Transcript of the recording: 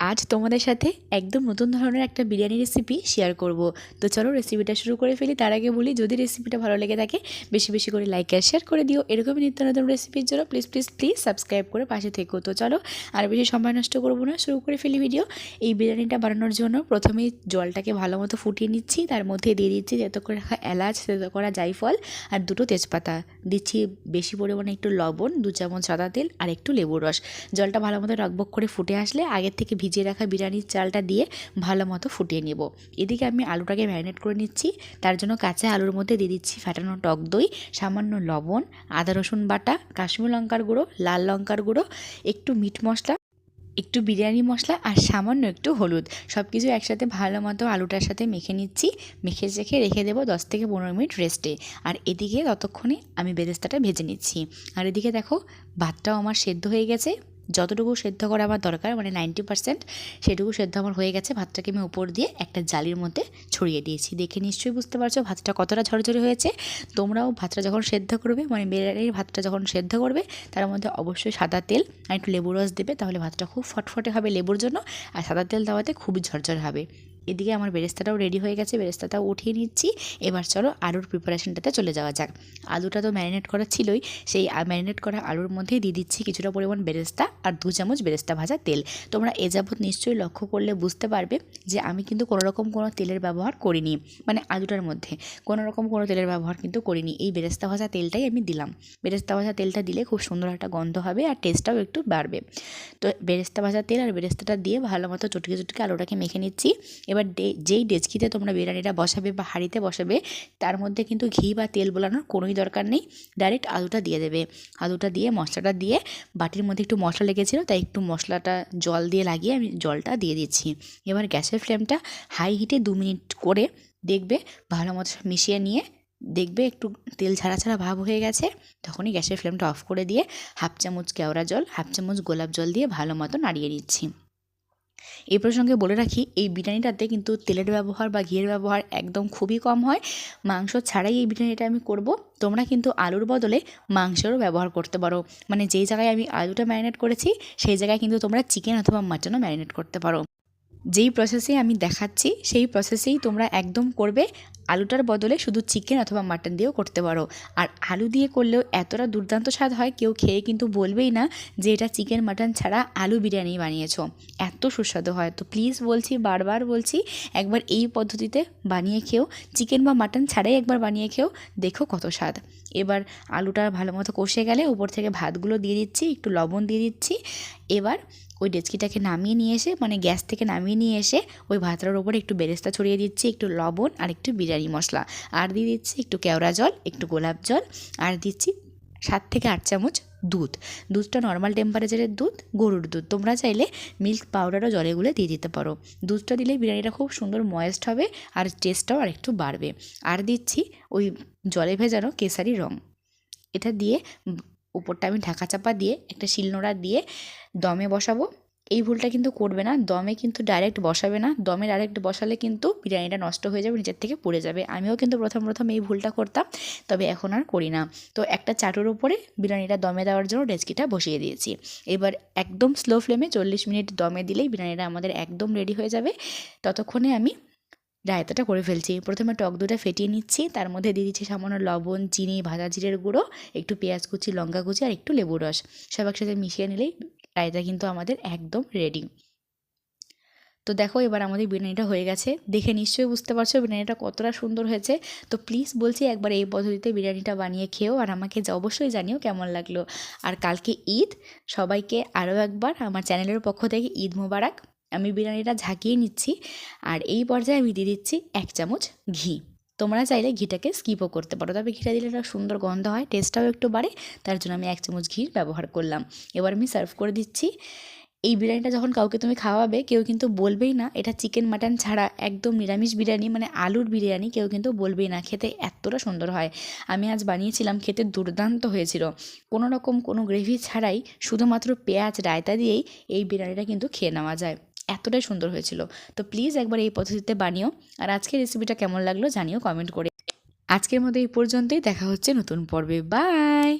আজ তোমাদের সাথে একদম নতুন ধরনের একটা বিরিয়ানি রেসিপি শেয়ার করব। তো চলো রেসিপিটা শুরু করে ফেলি। তার আগে বলি, যদি রেসিপিটা ভালো লেগে থাকে, বেশি বেশি করে লাইক আর শেয়ার করে দিও। এরকমই নিত্য নতুন রেসিপির জন্য প্লিজ প্লিজ প্লিজ সাবস্ক্রাইব করে পাশে থেকো। তো চলো, আর বেশি সময় নষ্ট করব না, শুরু করে ফেলি ভিডিও এই বিরিয়ানিটা বানানোর জন্য প্রথমেই জলটাকে ভালো মতো ফুটিয়ে নিচ্ছি। তার মধ্যে দিয়ে দিচ্ছি যত করে রাখা এলাচ তেত করা জাইফল আর দুটো তেজপাতা। দিচ্ছি বেশি পরিমাণে একটু লবণ, দু চামচ সাদা তেল আর একটু লেবুর রস। জলটা ভালো মতো রকবক করে ফুটে আসলে আগের থেকে ভিজিয়ে রাখা বিরিয়ানির চালটা দিয়ে ভালো মতো ফুটিয়ে নেব। এদিকে আমি আলুটাকে ম্যারিনেট করে নিচ্ছি। তার জন্য কাঁচা আলুর মধ্যে দিয়ে দিচ্ছি ফাটানো টক দই, সামান্য লবণ, আদা, রসুন বাটা, কাশ্মীর লঙ্কার গুঁড়ো, লাল লঙ্কার গুঁড়ো, একটু মিট মশলা, একটু বিরিয়ানি মশলা আর সামান্য একটু হলুদ। সব কিছু একসাথে ভালো মতো আলুটার সাথে মেখে নিচ্ছি। মেখে চেখে রেখে দেবো দশ থেকে পনেরো মিনিট রেস্টে। আর এদিকে ততক্ষণে আমি বেরেস্তাটা ভেজে নিচ্ছি। আর এদিকে দেখো, ভাতটাও আমার সেদ্ধ হয়ে গেছে। যতটুকু সেদ্ধ করা আমার দরকার মানে নাইনটি পার্সেন্ট সেটুকু সেদ্ধ আমার হয়ে গেছে, ভাতটাকে আমি উপর দিয়ে একটা জালির মধ্যে ছড়িয়ে দিয়েছি। দেখে নিশ্চয়ই বুঝতে পারছ, ভাতটা কতটা ঝরঝরে হয়েছে। তোমরাও ভাতটা যখন সেদ্ধ করবে মানে বিরিয়ানির ভাতটা যখন সেদ্ধ করবে, তার মধ্যে অবশ্যই সাদা তেল আর একটু লেবু রস দেবে, তাহলে ভাতটা খুব ফটফটে হবে লেবুর জন্য, আর সাদা তেল দেওয়াতে খুবই ঝরঝর হবে। এদিকে আমার বেরেস্তাটাও রেডি হয়ে গেছে, বেরেস্তাটাও উঠিয়ে নিচ্ছি। এবার চলো আলুর প্রিপারেশনটাতে চলে যাওয়া যাক। আলুটা তো ম্যারিনেট করা ছিলই, সেই ম্যারিনেট করা আলুর মধ্যেই দিয়ে দিচ্ছি কিছুটা পরিমাণ বেরেস্তা আর দু চামচ বেরেস্তা ভাজা তেল। তোমরা এ যাবৎ নিশ্চয়ই লক্ষ্য করলে বুঝতে পারবে যে আমি কিন্তু কোনো রকম কোনো তেলের ব্যবহার করিনি মানে আলুটার মধ্যে। কোনো রকম কোনো তেলের ব্যবহার কিন্তু করিনি, এই বেরেস্তা ভাজা তেলটাই আমি দিলাম। বেরেস্তা ভাজা তেলটা দিলে খুব সুন্দর একটা গন্ধ হবে আর টেস্টটাও একটু বাড়বে। তো বেরেস্তা ভাজা তেল আর বেরেস্তাটা দিয়ে ভালো মতো চটকে চটকে আলুটাকে মেখে নিচ্ছি। এবার ডে, যেই ডেচকিতে তোমরা বিরিয়ানিটা বসাবে বা হাঁড়িতে বসাবে, তার মধ্যে কিন্তু ঘি বা তেল বোলানোর কোনোই দরকার নেই। ডাইরেক্ট আলুটা দিয়ে দেবে। আলুটা দিয়ে, মশলাটা দিয়ে, বাটির মধ্যে একটু মশলা লেগেছিলো, তাই একটু মশলাটা জল দিয়ে লাগিয়ে আমি জলটা দিয়ে দিচ্ছি। এবার গ্যাসের ফ্লেমটা হাই হিটে দু মিনিট করে দেখবে, ভালো মতো মিশিয়ে নিয়ে দেখবে একটু তেল ছাড়া ছাড়া ভাব হয়ে গেছে। তখনই গ্যাসের ফ্লেমটা অফ করে দিয়ে হাফ চামচ কেওড়া জল, হাফ চামচ গোলাপ জল দিয়ে ভালো মতো নাড়িয়ে দিচ্ছি এই প্রসঙ্গে বলে রাখি, এই বিরিয়ানিটাতে কিন্তু তেলের ব্যবহার বা ঘিয়ের ব্যবহার একদম খুবই কম হয়। মাংস ছাড়াই এই বিরিয়ানিটা আমি করব। তোমরা কিন্তু আলুর বদলে মাংসেরও ব্যবহার করতে পারো। মানে যেই জায়গায় আমি আলুটা ম্যারিনেট করেছি, সেই জায়গায় কিন্তু তোমরা চিকেন অথবা মাটনও ম্যারিনেট করতে পারো। যেই প্রসেসে আমি দেখাচ্ছি, সেই প্রসেসেই তোমরা একদম করবে। আলুটার বদলে শুধু চিকেন অথবা মাটন দিয়েও করতে পারো। আর আলু দিয়ে করলেও এতটা দুর্দান্ত স্বাদ হয়, কেউ খেয়ে কিন্তু বলবেই না যে এটা চিকেন মাটন ছাড়া আলু বিরিয়ানি বানিয়েছো। এত সুস্বাদু হয়। তো প্লিজ বলছি, বারবার বলছি, একবার এই পদ্ধতিতে বানিয়ে খেও। চিকেন বা মাটন ছাড়াই একবার বানিয়ে খেও, দেখো কত স্বাদ। এবার আলুটা ভালো মতো কষে গেলে উপর থেকে ভাতগুলো দিয়ে দিচ্ছি, একটু লবণ দিয়ে দিচ্ছি এবার ওই ডেচকিটাকে নামিয়ে নিয়ে এসে মানে গ্যাস থেকে নামিয়ে নিয়ে এসে ওই ভাতটার ওপরে একটু বেরেস্তা ছড়িয়ে দিচ্ছি, একটু লবণ আর একটু বিরিয়ানি মশলা। আর দিয়ে দিচ্ছি একটু কেওড়া জল, একটু গোলাপ জল, আর দিচ্ছি সাত থেকে আট চামচ দুধ। দুধটা নর্মাল টেম্পারেচারের দুধ, গরুর দুধ। তোমরা চাইলে মিল্ক পাউডারও জলে গুলে দিয়ে দিতে পারো। দুধটা দিলে বিরিয়ানিটা খুব সুন্দর ময়েস্ট হবে আর টেস্টটাও আর একটু বাড়বে। আর দিচ্ছি ওই জলে ভেজানো কেসারি রং। এটা দিয়ে উপরটা আমি ঢাকা চাপা দিয়ে, একটা শিলনোড়া দিয়ে দমে বসাবো। এই ভুলটা কিন্তু করবে না। দমে কিন্তু ডাইরেক্ট বসাবে না। দমে ডাইরেক্ট বসালে কিন্তু বিরিয়ানিটা নষ্ট হয়ে যাবে, নিচের থেকে পড়ে যাবে। আমিও কিন্তু প্রথম প্রথম এই ভুলটা করতাম, তবে এখন আর করি না। তো একটা চাটুর উপরে বিরিয়ানিটা দমে দেওয়ার জন্য ডেচকিটা বসিয়ে দিয়েছি। এবার একদম স্লো ফ্লেমে চল্লিশ মিনিট দমে দিলেই বিরিয়ানিটা আমাদের একদম রেডি হয়ে যাবে। ততক্ষণে আমি রায়তাটা করে ফেলছি। প্রথমে টক দুটা ফেটিয়ে নিচ্ছি, তার মধ্যে দিয়ে দিচ্ছি সামান্য লবণ, চিনি, ভাজা জিরের গুঁড়ো, একটু পেঁয়াজ কুচি, লঙ্কা কুচি আর একটু লেবু রস। সব একসাথে মিশিয়ে নিলেই রায়তা কিন্তু আমাদের একদম রেডি তো দেখো এবার আমাদের বিরিয়ানিটা হয়ে গেছে। দেখে নিশ্চয়ই বুঝতে পারছ বিরিয়ানিটা কতটা সুন্দর হয়েছে। তো প্লিজ বলছি একবার এই পদ্ধতিতে বিরিয়ানিটা বানিয়ে খেও আর আমাকে অবশ্যই জানিও কেমন লাগল। আর কালকে ঈদ, সবাইকে আরও একবার আমার চ্যানেলের পক্ষ থেকে ঈদ মোবারক। আমি বিরিয়ানিটা ঝাঁকিয়ে নিচ্ছি আর এই পর্যায়ে আমি দিয়ে দিচ্ছি এক চামচ ঘি। তোমরা চাইলে ঘিটাকে স্কিপও করতে পারো, তবে ঘিটা দিলে একটা সুন্দর গন্ধ হয়, টেস্টটাও একটু বাড়ে, তার জন্য আমি এক চামচ ঘি ব্যবহার করলাম। এবার আমি সার্ভ করে দিচ্ছি। এই বিরিয়ানিটা যখন কাউকে তুমি খাওয়াবে, কেউ কিন্তু বলবেই না, এটা চিকেন মাটন ছাড়া একদম নিরামিষ বিরিয়ানি মানে আলুর বিরিয়ানি, কেউ কিন্তু বলবেই না, খেতে এতটা সুন্দর হয়। আমি আজ বানিয়েছিলাম, খেতে দুর্দান্ত হয়েছিল। কোনো রকম কোনো গ্রেভি ছাড়াই শুধুমাত্র পেঁয়াজ, রায়তা দিয়েই এই বিরিয়ানিটা কিন্তু খেয়ে নেওয়া যায়। এতটাই সুন্দর হয়েছিল। তো প্লিজ একবার এই পদ্ধতিতে বানিও। আর আজকের রেসিপিটা কেমন লাগল জানিও কমেন্ট করে। আজকের মতো এই পর্যন্তই। দেখা হচ্ছে নতুন পর্বে। বাই